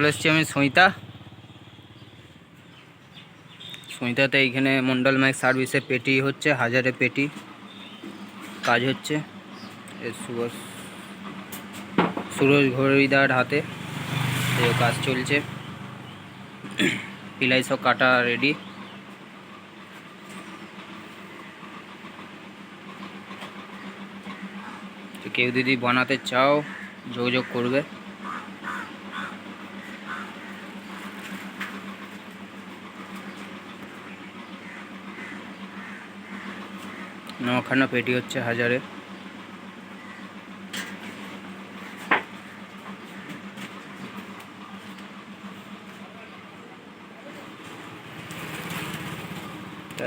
চলে এসছি আমি সইতা সইতাতে এইখানে মন্ডল মাইক সার্ভিসে পেটি হচ্ছে, হাজারে পেটি কাজ হচ্ছে। সুরজ ঘড়িদার হাতে কাজ চলছে। পিলাই সব কাটা রেডি কেউ যদি বানাতে চাও, যোগাযোগ করবে। নখানা পেটি হচ্ছে হাজারে।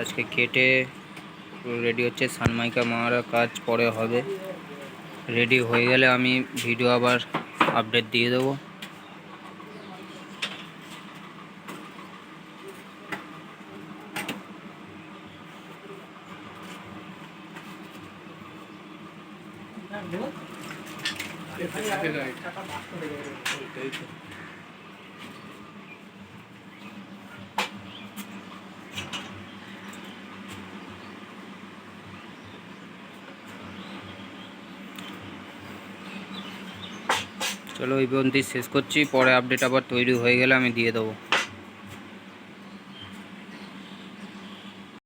আজকে কেটে রেডি হচ্ছে সানমাইকা মারা, কাজ পরে হবে। রেডি হয়ে গেলে আমি ভিডিও আবার আপডেট দিয়ে দেবো। চলো এই পর্যন্তই শেষ করছি পরে আপডেট আবার তৈরি হয়ে গেলে আমি দিয়ে দেবো।